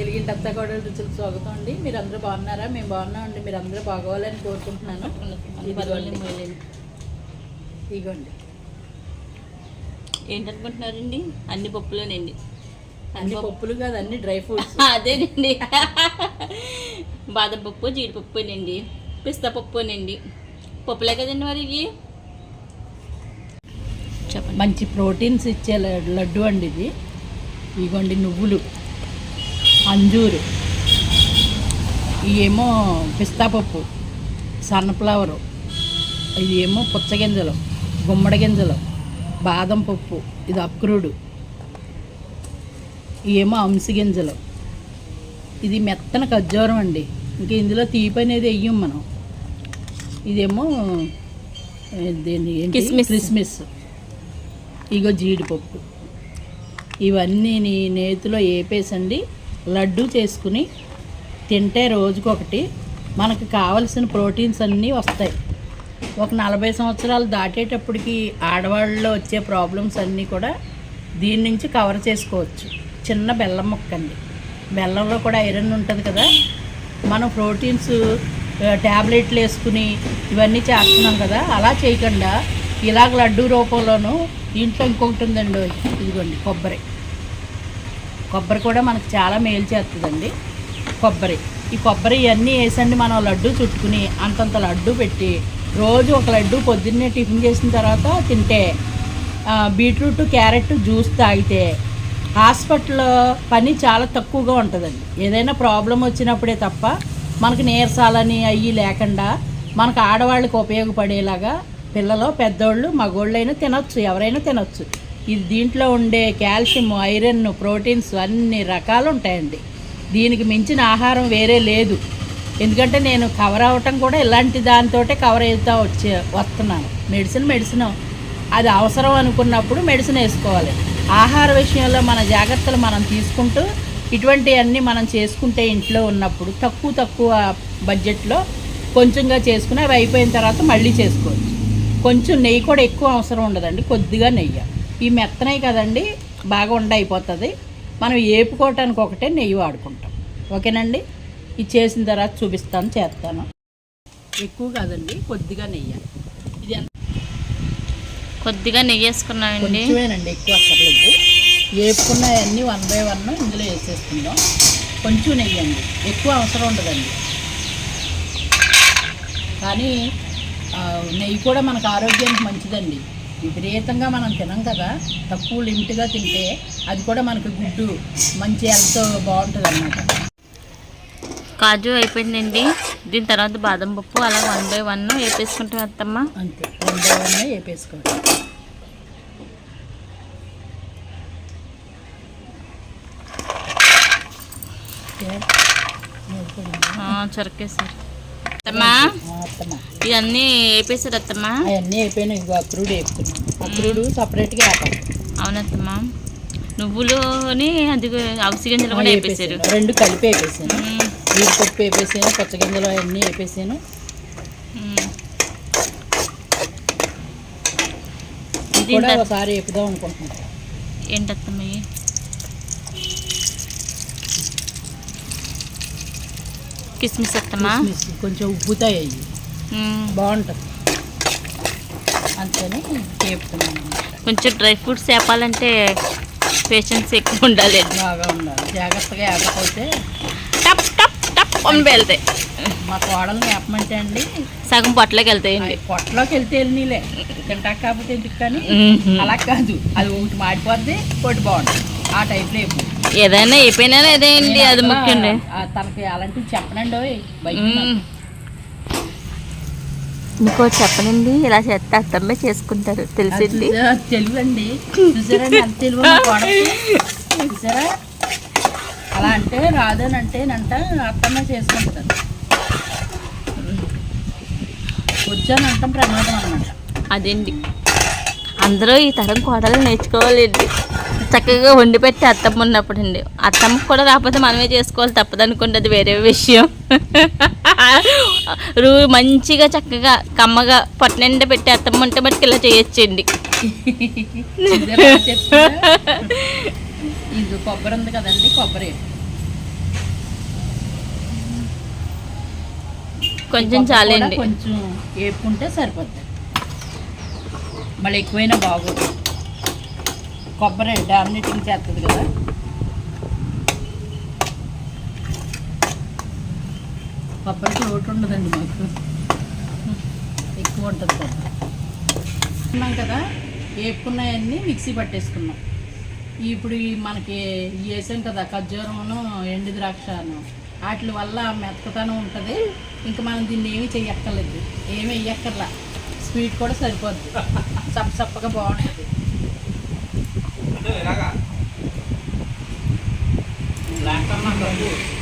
తెలుగింటి అత్త కూడా రుచులకు స్వాగతం అండి. మీరు అందరూ బాగున్నారా? మేము బాగున్నాం అండి. మీరు అందరూ బాగోవాలని కోరుకుంటున్నాను. ఇదిగోండి. ఏంటనుకుంటున్నారండి? అన్ని పప్పులోనండి? అన్ని పప్పులు కాదు అన్ని డ్రై ఫ్రూట్స్. అదేనండి. బాదం పప్పు జీడిపప్పునండి పిస్తా పప్పునండి పప్పులే కదండి మరి ఇవి? మంచి ప్రోటీన్స్ ఇచ్చే లడ్డు అండి ఇది. ఇదిగోండి నువ్వులు. అంజూరు. ఇవేమో పిస్తా పప్పు సన్నఫ్లవరు ఇది ఏమో పుచ్చగింజలు గుమ్మడి గింజలు బాదం పప్పు ఇది అక్రూడు. ఇవేమో అంసి గింజలు. ఇది మెత్తన ఖర్జూరం అండి. ఇంకా ఇందులో తీపి అనేది వెయ్యం మనం. ఇదేమో ఏంటి? కిస్మిస్. క్రిస్మిస్ ఇగో జీడిపప్పు. ఇవన్నీ నీ నేతిలో వేపేసండి లడ్డు చేసుకుని తింటే రోజుకొకటి మనకు కావలసిన ప్రోటీన్స్ అన్నీ వస్తాయి. ఒక నలభై సంవత్సరాలు దాటేటప్పటికి ఆడవాళ్ళలో వచ్చే ప్రాబ్లమ్స్ అన్నీ కూడా దీని నుంచి కవర్ చేసుకోవచ్చు. చిన్న బెల్లం ముక్క అండి బెల్లంలో కూడా ఐరన్ ఉంటుంది కదా. మనం ప్రోటీన్స్ ట్యాబ్లెట్లు వేసుకుని ఇవన్నీ చేస్తున్నాం కదా. అలా చేయకుండా ఇలాగ లడ్డు రూపంలోనూ ఇంట్లో ఇంకొకటి ఉందండి ఇదిగోండి కొబ్బరి. కొబ్బరి కూడా మనకు చాలా మేలు చేస్తుందండి. కొబ్బరి. ఈ కొబ్బరి ఇవన్నీ వేసండి మనం లడ్డు చుట్టుకుని అంతంత లడ్డు పెట్టి రోజు ఒక లడ్డు పొద్దున్నే టిఫిన్ చేసిన తర్వాత తింటే బీట్రూట్ క్యారెట్ జ్యూస్ తాగితే హాస్పిటల్లో పని చాలా తక్కువగా ఉంటుందండి. ఏదైనా ప్రాబ్లం వచ్చినప్పుడే తప్ప మనకు నీరసాలని అయ్యి లేకుండా మనకు ఆడవాళ్ళకి ఉపయోగపడేలాగా పిల్లలు పెద్దోళ్ళు మగోళ్ళైనా తినొచ్చు ఎవరైనా తినొచ్చు. ఇది దీంట్లో ఉండే కాల్షియం ఐరన్ ప్రోటీన్స్ అన్ని రకాలు ఉంటాయండి దీనికి మించిన ఆహారం వేరే లేదు. ఎందుకంటే నేను కవర్ అవ్వటం కూడా ఇలాంటి దానితోటే కవర్ అవుతా వచ్చే వస్తున్నాను. Medicine medicine. అది అవసరం అనుకున్నప్పుడు మెడిసిన్ వేసుకోవాలి. ఆహార విషయంలో మన జాగ్రత్తలు మనం తీసుకుంటూ ఇటువంటివన్నీ మనం చేసుకుంటే ఇంట్లో ఉన్నప్పుడు తక్కువ తక్కువ బడ్జెట్లో కొంచెంగా చేసుకుని అవి అయిపోయిన తర్వాత మళ్ళీ చేసుకోవచ్చు. కొంచెం నెయ్యి కూడా ఎక్కువ అవసరం ఉండదండి కొద్దిగా నెయ్యి. ఈ మెత్తనయి కదండి బాగా ఉండ అయిపోతుంది మనం ఏపుకోవటానికి ఒకటే నెయ్యి వాడుకుంటాం. ఓకేనండి? ఇది చేసిన తర్వాత చూపిస్తాను చేస్తాను. ఎక్కువ కాదండి కొద్దిగా నెయ్యి. ఇది కొద్దిగా నెయ్యి వేసుకున్నామండి. కొంచెమేనండి ఎక్కువ అక్కర్లేదు. వేపుకున్నవన్నీ వన్ బై వన్ ఇందులో వేసేసుకుందాం. కొంచెం నెయ్యి అండి ఎక్కువ అవసరం ఉండదండి. కానీ నెయ్యి కూడా మనకు ఆరోగ్యానికి మంచిదండి. విపరీతంగా మనం తినం కదా తక్కువ లిమిట్గా తింటే అది కూడా మనకు గుడ్డు మంచి హెల్త్ బాగుంటుంది అన్నమాట కాజు అయిపోయిందండి దీని తర్వాత బాదం పప్పు అలా వన్ బై వన్ వేపేసుకుంటాం అత్తమ్మ అంతే వన్ బై వన్ వేపేసుకోవాలి. నేర్పడిందా? ఆ, చొరకేసారు అత్తమ్మ? ఇవన్నీ వేపేసారు అత్తమ్మ? అవన్నీ అయిపోయినాయి. ఇగో అక్రూడు వేపుకున్నాం అక్రూడు సపరేట్గా వేపాలి. అవునత్తమ్మ. నువ్వులుని అది అవిసి గింజలు కూడా వేపేసారు. రెండు కలిపి వేపేసాను. జీడిపప్పు వేపేసాను పచ్చగింజలు అవన్నీ వేపేసాను. కూడా ఒకసారి వేపుదాం అనుకుంటున్నాను ఏంటత్తమ్మ ఇవి? కిస్మిస్ కిస్మిస్ కొంచెం ఉబ్బుతాయి అవి. బాగుంటుంది. అంతేని వేపుకున్నాను అన్నమాట. కొంచెం డ్రై ఫ్రూట్స్ వేపాలంటే పేషెన్స్ ఎక్కువ ఉండాలి. బాగా ఉండాలి. జాగ్రత్తగా వేపకపోతే టప్ టప్ టప్ అని వెళ్తాయి. మా కోడల్ని వేపమంటే అండి సగం పొట్టలోకి వెళ్తాయండి పొట్టలోకి వెళ్తే వెళ్ళినీలే. తింటాక కాకపోతే ఎందుకు కానీ. అలా కాదు. అది ఒకటి మాడిపోద్ది ఒకటి బాగుంటుంది. ఆ టైప్లో వేపు ఏదైనా అయిపోయినా అదే అండి అది ముఖ్యం తనకి అలాంటివి చెప్పనండి. మీకు చెప్పనండి ఇలా చేస్తే అత్తమ్మే చేసుకుంటారు తెలిసింది. కోడలికి? చూసారా? అలా అంటే రాదని అంటే నంట అత్తమ్మ చేసుకుంటారు. వచ్చాను అంటాం ప్రమాదం అనమాట అదండి అందరూ ఈ తరం కోడలు నేర్చుకోవాలండి. చక్కగా వండి పెట్టి అత్తమ్మ ఉన్నప్పుడు అండి అత్తమ్మకు కూడా రాకపోతే మనమే చేసుకోవాలి తప్పదనుకుంటుంది వేరే విషయం. రూ మంచిగా చక్కగా కమ్మగా పొట్టనిండా పెట్టి అత్తమ్మ ఉంటే మటుకు ఇలా చేయొచ్చండి. కొబ్బరి ఉంది కదండి కొబ్బరి. కొంచెం చాలండి. కొంచెం ఏపుకుంటే సరిపోతుంది మళ్ళీ ఎక్కువైనా బాగుంటుంది కొబ్బరి డామినేటింగ్ చేస్తుంది కదా. కొబ్బరికి లోటు ఉండదండి మాకు. ఎక్కువ ఉంటుంది కొబ్బరి. ఉన్నాం కదా వేపుకున్నాయన్నీ మిక్సీ పట్టేసుకున్నాం. ఇప్పుడు మనకి వేసాం కదా ఖర్జూరమును ఎండు ద్రాక్షను. వాటి వల్ల మెత్తదనం ఉంటుంది ఇంకా మనం దీన్ని ఏమీ చెయ్యక్కర్లేదు. ఏమీ వెయ్యక్కర్లా స్వీట్ కూడా సరిపోద్ది. సప్ప సప్పగా బాగుంటుంది.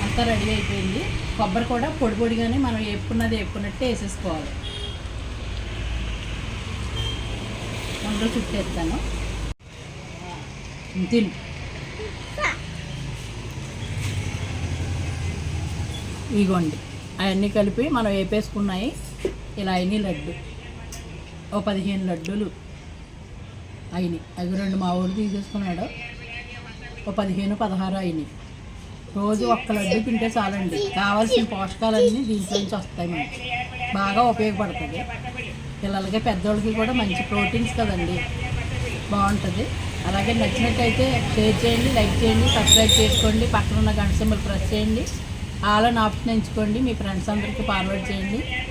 అంతా రెడీ అయిపోయింది. కొబ్బరి కూడా పొడి పొడిగానే మనం వేపుకున్నది వేపుకున్నట్టే వేసేసుకోవాలి. ముందు చుట్టేస్తాను. తిను. ఇగోండి. అవన్నీ కలిపి మనం వేపేసుకున్నాయి ఇలా అయినాయి లడ్డు. ఓ పదిహేను లడ్డూలు. అయినాయి. అవి రెండు మా ఊరు తీసేసుకున్నాడు. ఓ పదిహేను పదహారు అయినాయి. రోజు ఒక్క లడ్డు తింటే చాలండి. కావాల్సిన పోషకాలన్నీ దీంట్లో నుంచి వస్తాయి మనకి. బాగా ఉపయోగపడుతుంది. పిల్లలకి పెద్దోళ్ళకి కూడా మంచి ప్రోటీన్స్ కదండి. బాగుంటుంది. అలాగే నచ్చినట్టయితే షేర్ చేయండి లైక్ చేయండి సబ్స్క్రైబ్ చేసుకోండి. పక్కన ఉన్న గంట సింబల్ ప్రెస్ చేయండి. ఆల్ ఆప్షన్ ఎంచుకోండి. మీ ఫ్రెండ్స్ అందరికీ ఫార్వర్డ్ చేయండి.